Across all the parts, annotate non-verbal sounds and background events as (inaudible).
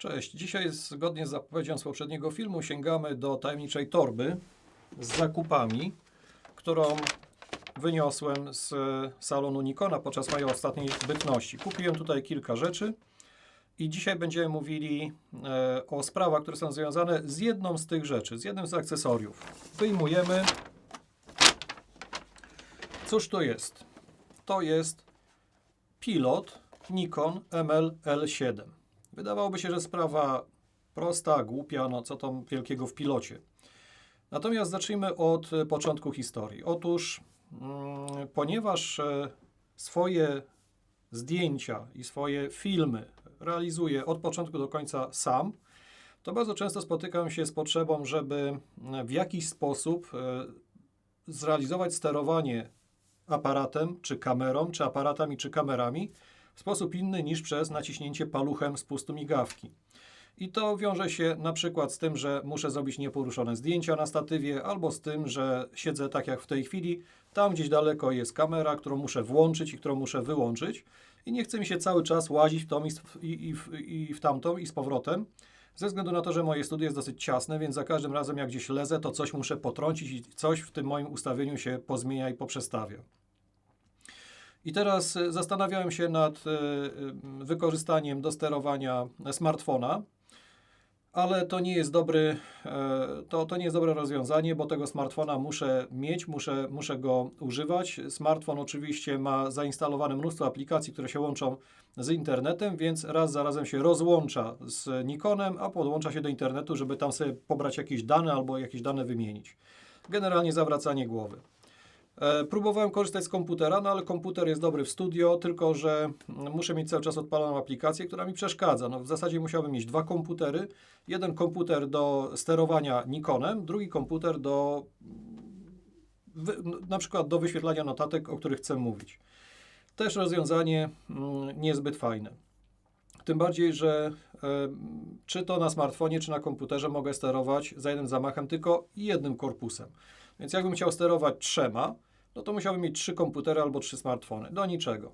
Cześć. Dzisiaj zgodnie z zapowiedzią z poprzedniego filmu sięgamy do tajemniczej torby z zakupami, którą wyniosłem z salonu Nikona podczas mojej ostatniej bytności. Kupiłem tutaj kilka rzeczy i dzisiaj będziemy mówili e, o sprawach, które są związane z jedną z tych rzeczy, z jednym z akcesoriów. Wyjmujemy. Cóż to jest? To jest pilot Nikon ML-L7. Wydawałoby się, że sprawa prosta, głupia, no co tam wielkiego w pilocie. Natomiast zacznijmy od e, początku historii. Otóż, mm, ponieważ e, swoje zdjęcia i swoje filmy realizuję od początku do końca sam, to bardzo często spotykam się z potrzebą, żeby mm, w jakiś sposób e, zrealizować sterowanie aparatem, czy kamerą, czy aparatami, czy kamerami w sposób inny niż przez naciśnięcie paluchem spustu migawki. I to wiąże się na przykład z tym, że muszę zrobić nieporuszone zdjęcia na statywie, albo z tym, że siedzę tak jak w tej chwili, tam gdzieś daleko jest kamera, którą muszę włączyć i którą muszę wyłączyć i nie chce mi się cały czas łazić w tą i, w- i, w- i w tamtą i z powrotem, ze względu na to, że moje studio jest dosyć ciasne, więc za każdym razem jak gdzieś lezę, to coś muszę potrącić i coś w tym moim ustawieniu się pozmienia i poprzestawia. I teraz e, zastanawiałem się nad e, e, wykorzystaniem do sterowania smartfona, ale to nie jest dobry, to, to nie jest dobre rozwiązanie, bo tego smartfona muszę mieć, muszę, muszę go używać. Smartfon oczywiście ma zainstalowane mnóstwo aplikacji, które się łączą z internetem, więc raz za razem się rozłącza z Nikonem, a podłącza się do internetu, żeby tam sobie pobrać jakieś dane albo jakieś dane wymienić. Generalnie zawracanie głowy. E, Próbowałem korzystać z komputera, no ale komputer jest dobry w studio, tylko że mm, muszę mieć cały czas odpaloną aplikację, która mi przeszkadza. No, w zasadzie musiałbym mieć dwa komputery. Jeden komputer do sterowania Nikonem, drugi komputer do no, na przykład do wyświetlania notatek, o których chcę mówić. Też rozwiązanie mm, niezbyt fajne. Tym bardziej, że e, czy to na smartfonie, czy na komputerze mogę sterować za jednym zamachem tylko jednym korpusem. Więc jakbym chciał sterować trzema, no to musiałbym mieć trzy komputery albo trzy smartfony. Do niczego.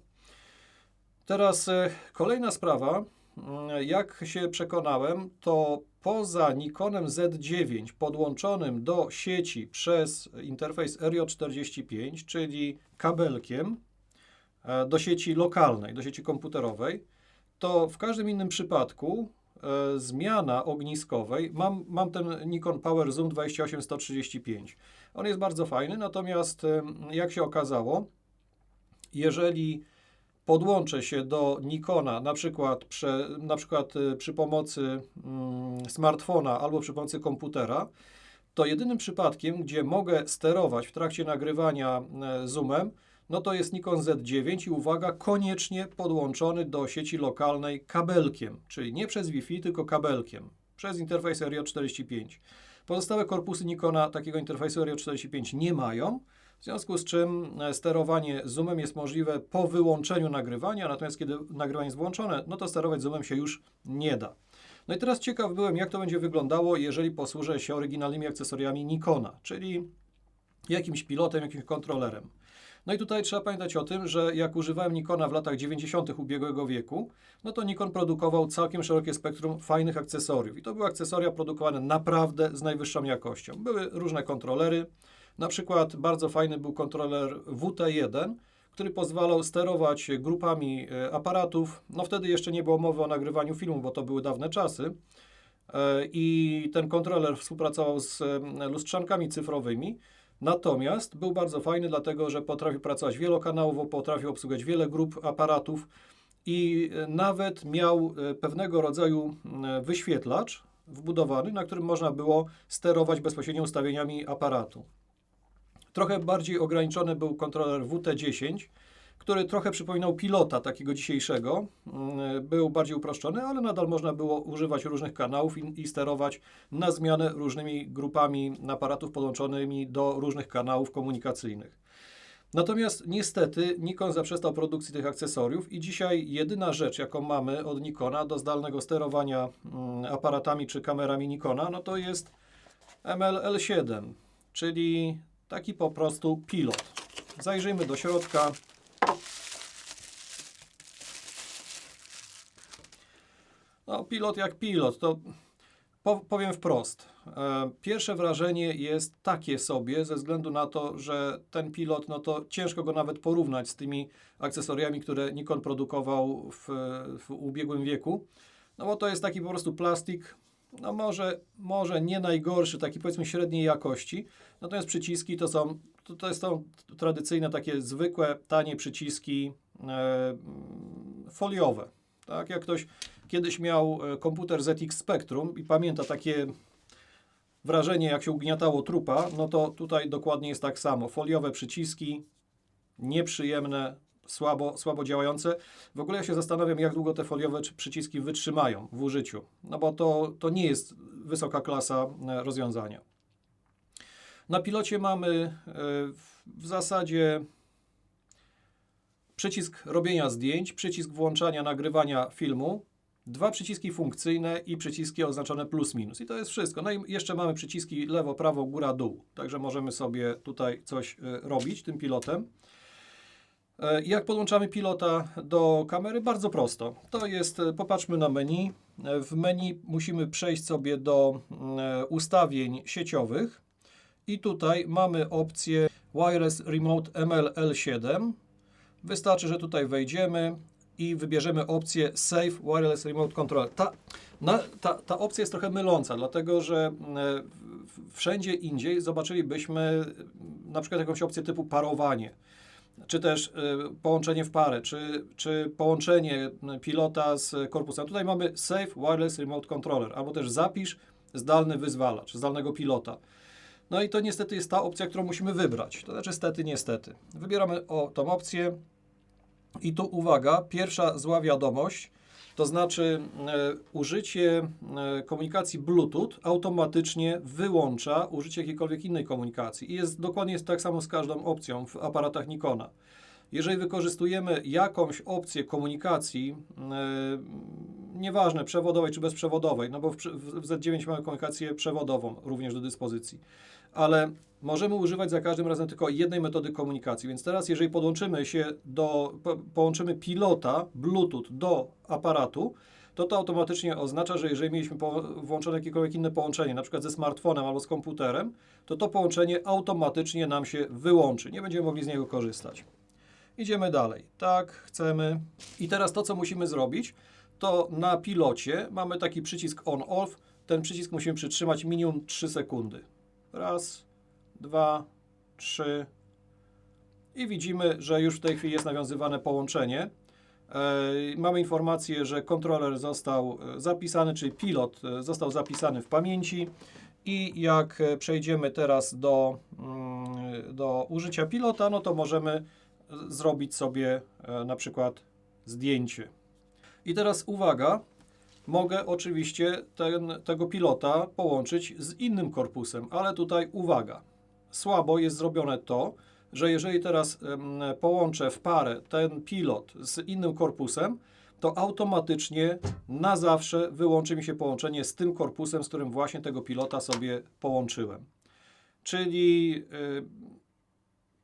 Teraz e, kolejna sprawa. Mm, Jak się przekonałem, to poza Nikonem Z9 podłączonym do sieci przez interfejs RJ45, czyli kabelkiem e, do sieci lokalnej, do sieci komputerowej, to w każdym innym przypadku zmiana ogniskowej, mam, mam ten Nikon Power Zoom 28135. On jest bardzo fajny, natomiast jak się okazało, jeżeli podłączę się do Nikona, na przykład, prze, na przykład y, przy pomocy mm, smartfona albo przy pomocy komputera, to jedynym przypadkiem, gdzie mogę sterować w trakcie nagrywania e, zoomem, no to jest Nikon Z9 i uwaga, koniecznie podłączony do sieci lokalnej kabelkiem, czyli nie przez Wi-Fi, tylko kabelkiem, przez interfejs RJ45. Pozostałe korpusy Nikona takiego interfejsu RJ45 nie mają, w związku z czym e, sterowanie zoomem jest możliwe po wyłączeniu nagrywania, natomiast kiedy nagrywanie jest włączone, no to sterować zoomem się już nie da. No i teraz ciekaw byłem, jak to będzie wyglądało, jeżeli posłużę się oryginalnymi akcesoriami Nikona, czyli jakimś pilotem, jakimś kontrolerem. No i tutaj trzeba pamiętać o tym, że jak używałem Nikona w latach 90. ubiegłego wieku, no to Nikon produkował całkiem szerokie spektrum fajnych akcesoriów. I to były akcesoria produkowane naprawdę z najwyższą jakością. Były różne kontrolery, na przykład bardzo fajny był kontroler WT1, który pozwalał sterować grupami e, aparatów. No wtedy jeszcze nie było mowy o nagrywaniu filmu, bo to były dawne czasy. E, I ten kontroler współpracował z e, lustrzankami cyfrowymi. Natomiast był bardzo fajny, dlatego że potrafił pracować wielokanałowo, potrafił obsługiwać wiele grup aparatów i e, nawet miał e, pewnego rodzaju e, wyświetlacz wbudowany, na którym można było sterować bezpośrednio ustawieniami aparatu. Trochę bardziej ograniczony był kontroler WT10, który trochę przypominał pilota takiego dzisiejszego. Mm, Był bardziej uproszczony, ale nadal można było używać różnych kanałów i, i sterować na zmianę różnymi grupami aparatów podłączonymi do różnych kanałów komunikacyjnych. Natomiast niestety Nikon zaprzestał produkcji tych akcesoriów i dzisiaj jedyna rzecz, jaką mamy od Nikona do zdalnego sterowania mm, aparatami czy kamerami Nikona, no to jest ML-L7, czyli taki po prostu pilot. Zajrzyjmy do środka. No, pilot jak pilot, to po, powiem wprost. E, pierwsze wrażenie jest takie sobie, ze względu na to, że ten pilot, no to ciężko go nawet porównać z tymi akcesoriami, które Nikon produkował w, w ubiegłym wieku. No bo to jest taki po prostu plastik, no może, może nie najgorszy, taki powiedzmy średniej jakości. Natomiast przyciski to są, to, to to tradycyjne takie zwykłe, tanie przyciski e, foliowe. Tak, jak ktoś kiedyś miał e, komputer ZX Spectrum i pamięta takie wrażenie, jak się ugniatało trupa, no to tutaj dokładnie jest tak samo. Foliowe przyciski, nieprzyjemne, słabo, słabo działające. W ogóle ja się zastanawiam, jak długo te foliowe przyciski wytrzymają w użyciu, no bo to, to nie jest wysoka klasa e, rozwiązania. Na pilocie mamy e, w zasadzie przycisk robienia zdjęć, przycisk włączania, nagrywania filmu, dwa przyciski funkcyjne i przyciski oznaczone plus minus. I to jest wszystko. No i jeszcze mamy przyciski lewo, prawo, góra, dół. Także możemy sobie tutaj coś e, robić tym pilotem. E, Jak podłączamy pilota do kamery? Bardzo prosto. To jest, e, popatrzmy na menu. W menu musimy przejść sobie do ustawień sieciowych i tutaj mamy opcję Wireless Remote ML-L7. Wystarczy, że tutaj wejdziemy i wybierzemy opcję Save Wireless Remote Control. Ta, na, ta, ta opcja jest trochę myląca, dlatego że e, wszędzie indziej zobaczylibyśmy e, na przykład jakąś opcję typu parowanie czy też y, połączenie w parę, czy, czy połączenie pilota z korpusem. Tutaj mamy Save Wireless Remote Controller, albo też zapisz zdalny wyzwalacz, zdalnego pilota. No i to niestety jest ta opcja, którą musimy wybrać. To znaczy stety, niestety. Wybieramy o tą opcję i tu uwaga, pierwsza zła wiadomość, to znaczy e, użycie e, komunikacji Bluetooth automatycznie wyłącza użycie jakiejkolwiek innej komunikacji. I jest dokładnie jest tak samo z każdą opcją w aparatach Nikona. Jeżeli wykorzystujemy jakąś opcję komunikacji, e, nieważne przewodowej czy bezprzewodowej, no bo w, przy- w w Z9 mamy komunikację przewodową również do dyspozycji, ale możemy używać za każdym razem tylko jednej metody komunikacji. Więc teraz, jeżeli podłączymy się do, po, połączymy pilota Bluetooth do aparatu, to to automatycznie oznacza, że jeżeli mieliśmy włączone jakiekolwiek inne połączenie, na przykład ze smartfonem albo z komputerem, to to połączenie automatycznie nam się wyłączy. Nie będziemy mogli z niego korzystać. Idziemy dalej. Tak, chcemy. I teraz to, co musimy zrobić, to na pilocie mamy taki przycisk on-off. Ten przycisk musimy przytrzymać minimum 3 sekundy. Raz, dwa, trzy. I widzimy, że już w tej chwili jest nawiązywane połączenie. E, Mamy informację, że kontroler został e, zapisany, czyli pilot e, został zapisany w pamięci. I jak przejdziemy teraz do, mm, do użycia pilota, no to możemy zrobić sobie na przykład zdjęcie. I teraz uwaga, mogę oczywiście ten, tego pilota połączyć z innym korpusem, ale tutaj uwaga, słabo jest zrobione to, że jeżeli teraz połączę w parę ten pilot z innym korpusem, to automatycznie na zawsze wyłączy mi się połączenie z tym korpusem, z którym właśnie tego pilota sobie połączyłem. Czyli y,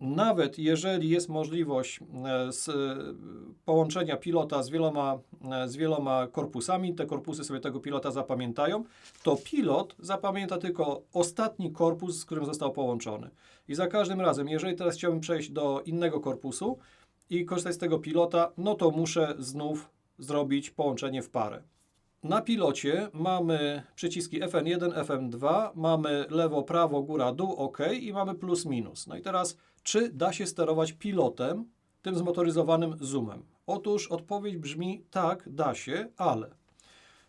nawet jeżeli jest możliwość e, e, połączenia pilota z wieloma, e, z wieloma korpusami, te korpusy sobie tego pilota zapamiętają, to pilot zapamięta tylko ostatni korpus, z którym został połączony. I za każdym razem, jeżeli teraz chciałbym przejść do innego korpusu i korzystać z tego pilota, no to muszę znów zrobić połączenie w parę. Na pilocie mamy przyciski FN1, FM2, mamy lewo, prawo, góra, dół, OK i mamy plus, minus. No i teraz, czy da się sterować pilotem, tym zmotoryzowanym zoomem? Otóż odpowiedź brzmi tak, da się, ale.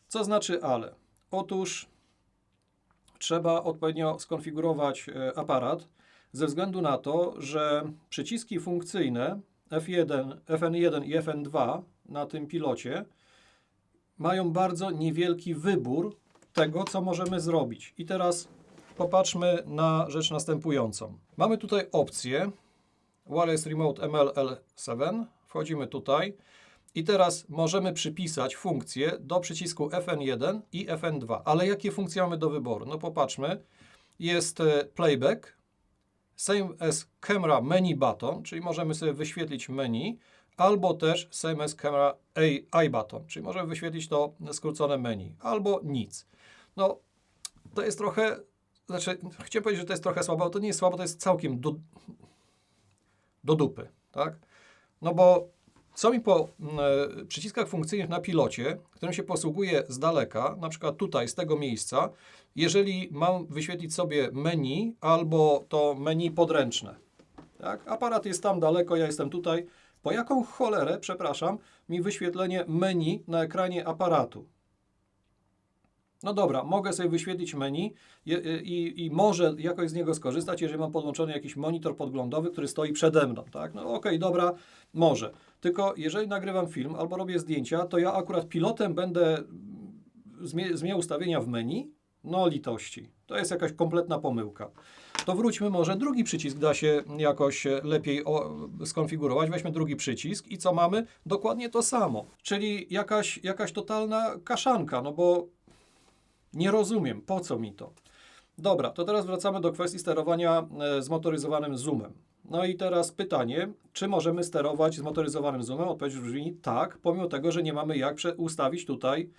Co znaczy ale? Otóż trzeba odpowiednio skonfigurować e, aparat ze względu na to, że przyciski funkcyjne F1, FN1 i FN2 na tym pilocie mają bardzo niewielki wybór tego, co możemy zrobić. I teraz popatrzmy na rzecz następującą. Mamy tutaj opcję Wireless Remote ML-L7. Wchodzimy tutaj i teraz możemy przypisać funkcję do przycisku FN1 i FN2. Ale jakie funkcje mamy do wyboru? No popatrzmy. Jest e, playback, same as camera menu button, czyli możemy sobie wyświetlić menu, albo też same as camera A, I button, czyli możemy wyświetlić to skrócone menu, albo nic. No, to jest trochę, znaczy, chciałem powiedzieć, że to jest trochę słabo, to nie jest słabo, to jest całkiem do, do dupy, tak? No bo co mi po e, przyciskach funkcyjnych na pilocie, którym się posługuję z daleka, na przykład tutaj, z tego miejsca, jeżeli mam wyświetlić sobie menu albo to menu podręczne, tak? Aparat jest tam daleko, ja jestem tutaj. Po jaką cholerę, przepraszam, mi wyświetlenie menu na ekranie aparatu? No dobra, mogę sobie wyświetlić menu i, i, i może jakoś z niego skorzystać, jeżeli mam podłączony jakiś monitor podglądowy, który stoi przede mną, tak? No okej, dobra, może. Tylko jeżeli nagrywam film albo robię zdjęcia, to ja akurat pilotem będę zmie- zmieniał ustawienia w menu? No litości. To jest jakaś kompletna pomyłka. To wróćmy może, drugi przycisk da się jakoś lepiej skonfigurować. Weźmy drugi przycisk i co mamy? Dokładnie to samo. Czyli jakaś, jakaś totalna kaszanka, no bo nie rozumiem, po co mi to. Dobra, to teraz wracamy do kwestii sterowania e, zmotoryzowanym zoomem. No i teraz pytanie, czy możemy sterować zmotoryzowanym zoomem? Odpowiedź brzmi tak, pomimo tego, że nie mamy jak ustawić tutaj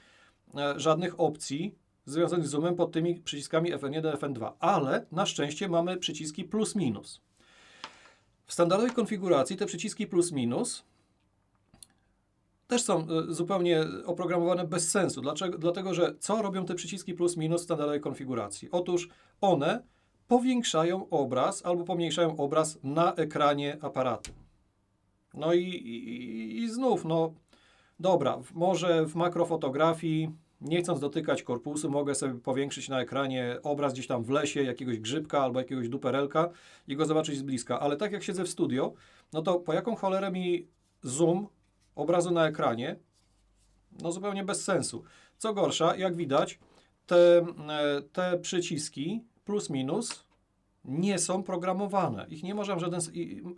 e, żadnych opcji związanych z zoomem pod tymi przyciskami Fn1, Fn2, ale na szczęście mamy przyciski plus minus. W standardowej konfiguracji te przyciski plus minus też są e, zupełnie oprogramowane bez sensu. Dlaczego? Dlatego, że co robią te przyciski plus minus w standardowej konfiguracji? Otóż one powiększają obraz albo pomniejszają obraz na ekranie aparatu. No i, i, i znów, no dobra, może w makrofotografii, nie chcąc dotykać korpusu, mogę sobie powiększyć na ekranie obraz gdzieś tam w lesie, jakiegoś grzybka albo jakiegoś duperelka i go zobaczyć z bliska. Ale tak jak siedzę w studio, no to po jaką cholerę mi zoom obrazu na ekranie? No zupełnie bez sensu. Co gorsza, jak widać, te, e, te przyciski plus minus nie są programowane. Ich nie można w żaden,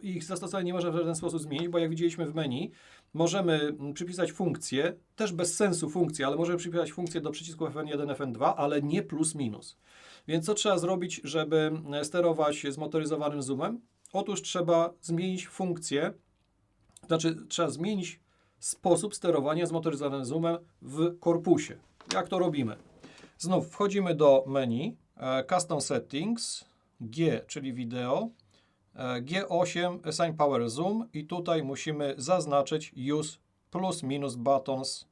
ich zastosowanie nie można w żaden sposób zmienić, bo jak widzieliśmy w menu, możemy mm, przypisać funkcję, też bez sensu funkcję, ale możemy przypisać funkcję do przycisków Fn1, Fn2, ale nie plus minus. Więc co trzeba zrobić, żeby e, sterować zmotoryzowanym zoomem? Otóż trzeba zmienić funkcję, znaczy trzeba zmienić sposób sterowania zmotoryzowanym zoomem w korpusie. Jak to robimy? Znów wchodzimy do menu, e, Custom Settings, G, czyli wideo, e, G8 Assign Power Zoom i tutaj musimy zaznaczyć Use plus minus buttons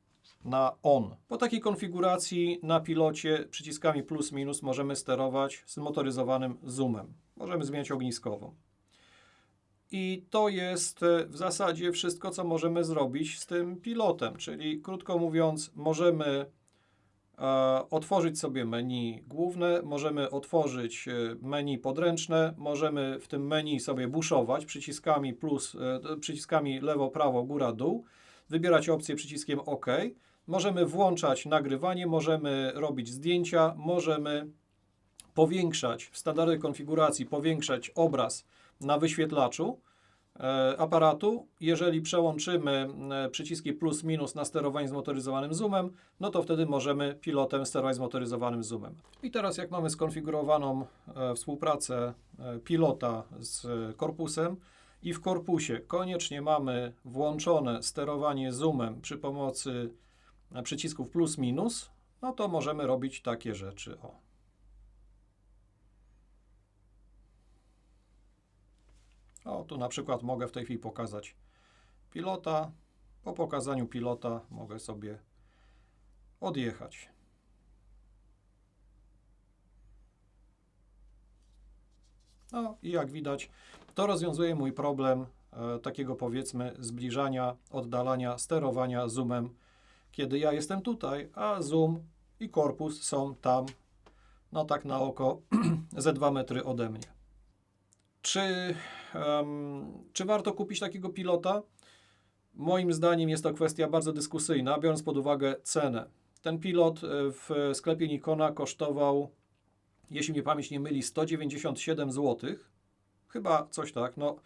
na on. Po takiej konfiguracji na pilocie przyciskami plus minus możemy sterować zmotoryzowanym zoomem. Możemy zmieniać ogniskową. I to jest e, w zasadzie wszystko, co możemy zrobić z tym pilotem. Czyli krótko mówiąc, możemy e, otworzyć sobie menu główne, możemy otworzyć e, menu podręczne, możemy w tym menu sobie buszować przyciskami plus, przyciskami lewo, prawo, góra, dół, wybierać opcję przyciskiem OK, możemy włączać nagrywanie, możemy robić zdjęcia, możemy powiększać w standardowej konfiguracji, powiększać obraz na wyświetlaczu e, aparatu. Jeżeli przełączymy e, przyciski plus minus na sterowanie zmotoryzowanym zoomem, no to wtedy możemy pilotem sterować zmotoryzowanym zoomem. I teraz jak mamy skonfigurowaną e, współpracę pilota z korpusem i w korpusie koniecznie mamy włączone sterowanie zoomem przy pomocy przycisków plus minus, no to możemy robić takie rzeczy. O. O, tu na przykład mogę w tej chwili pokazać pilota. Po pokazaniu pilota mogę sobie odjechać. No i jak widać, to rozwiązuje mój problem e, takiego powiedzmy zbliżania, oddalania, sterowania zoomem, kiedy ja jestem tutaj, a zoom i korpus są tam, no tak na oko, (clears throat) ze 2 metry ode mnie. Czy, em, czy warto kupić takiego pilota? Moim zdaniem jest to kwestia bardzo dyskusyjna, biorąc pod uwagę cenę. Ten pilot e, w sklepie Nikona kosztował, jeśli mnie pamięć nie myli, 197 zł. Chyba coś tak. No,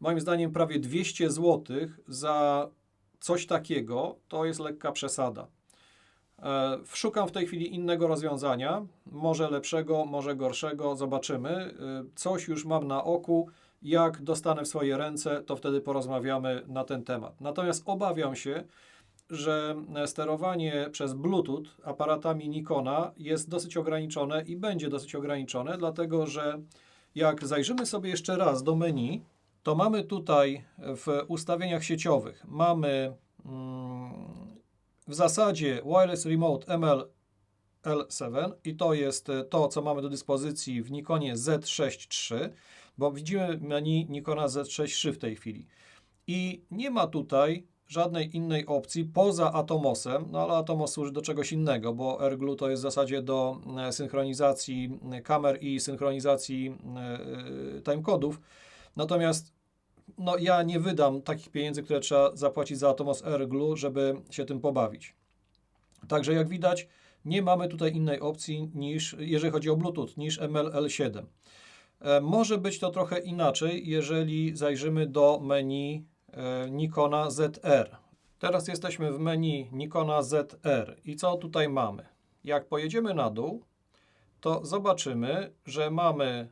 moim zdaniem prawie 200 zł za coś takiego to jest lekka przesada. E, Szukam w tej chwili innego rozwiązania, może lepszego, może gorszego, zobaczymy. E, Coś już mam na oku, Jak dostanę w swoje ręce, to wtedy porozmawiamy na ten temat. Natomiast obawiam się, że sterowanie przez Bluetooth aparatami Nikona jest dosyć ograniczone i będzie dosyć ograniczone, dlatego że jak zajrzymy sobie jeszcze raz do menu, to mamy tutaj w ustawieniach sieciowych mamy mm, w zasadzie Wireless Remote ML L7 i to jest e, to, co mamy do dyspozycji w Nikonie Z6 III, bo widzimy menu Nikona Z6 III w tej chwili. I nie ma tutaj żadnej innej opcji poza Atomosem, no ale Atomos służy do czegoś innego, bo AirGlue to jest w zasadzie do e, synchronizacji e, kamer i synchronizacji timekodów. Natomiast no, ja nie wydam takich pieniędzy, które trzeba zapłacić za Atomos AirGlue, żeby się tym pobawić. Także jak widać, nie mamy tutaj innej opcji niż, jeżeli chodzi o Bluetooth, niż MLL7. E, Może być to trochę inaczej, jeżeli zajrzymy do menu e, Nikona ZR. Teraz jesteśmy w menu Nikona ZR i co tutaj mamy? Jak pojedziemy na dół, to zobaczymy, że mamy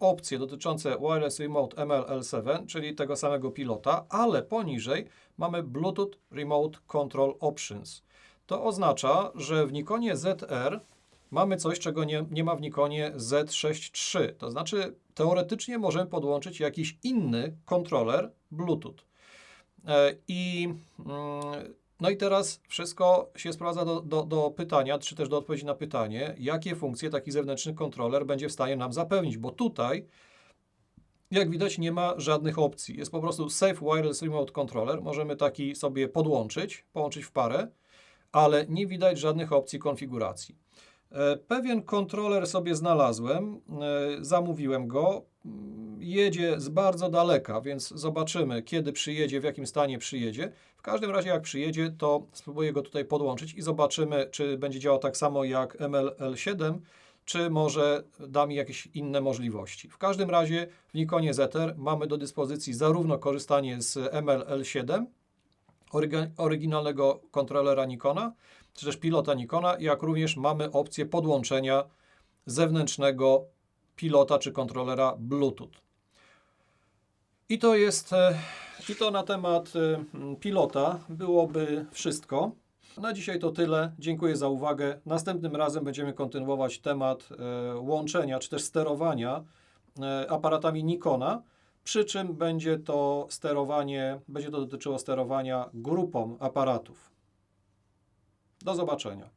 opcje dotyczące Wireless Remote MLL7, czyli tego samego pilota, ale poniżej mamy Bluetooth Remote Control Options. To oznacza, że w Nikonie ZR mamy coś, czego nie, nie ma w Nikonie Z6 III. To znaczy, teoretycznie możemy podłączyć jakiś inny kontroler Bluetooth. E, I, mm, no i teraz wszystko się sprowadza do, do, do pytania, czy też do odpowiedzi na pytanie, jakie funkcje taki zewnętrzny kontroler będzie w stanie nam zapewnić, bo tutaj, jak widać, nie ma żadnych opcji. Jest po prostu Safe Wireless Remote Controller. Możemy taki sobie podłączyć, połączyć w parę, ale nie widać żadnych opcji konfiguracji. E, Pewien kontroler sobie znalazłem, e, zamówiłem go. Mm, Jedzie z bardzo daleka, więc zobaczymy, kiedy przyjedzie, w jakim stanie przyjedzie. W każdym razie, jak przyjedzie, to spróbuję go tutaj podłączyć i zobaczymy, czy będzie działał tak samo jak MLL7, czy może da mi jakieś inne możliwości. W każdym razie w Nikonie ZR mamy do dyspozycji zarówno korzystanie z MLL7, oryga- oryginalnego kontrolera Nikona, czy też pilota Nikona, jak również mamy opcję podłączenia zewnętrznego pilota czy kontrolera Bluetooth. I to jest, e, i to na temat e, pilota byłoby wszystko. Na dzisiaj to tyle. Dziękuję za uwagę. Następnym razem będziemy kontynuować temat e, łączenia czy też sterowania aparatami Nikona. Przy czym będzie to sterowanie, będzie to dotyczyło sterowania grupą aparatów. Do zobaczenia.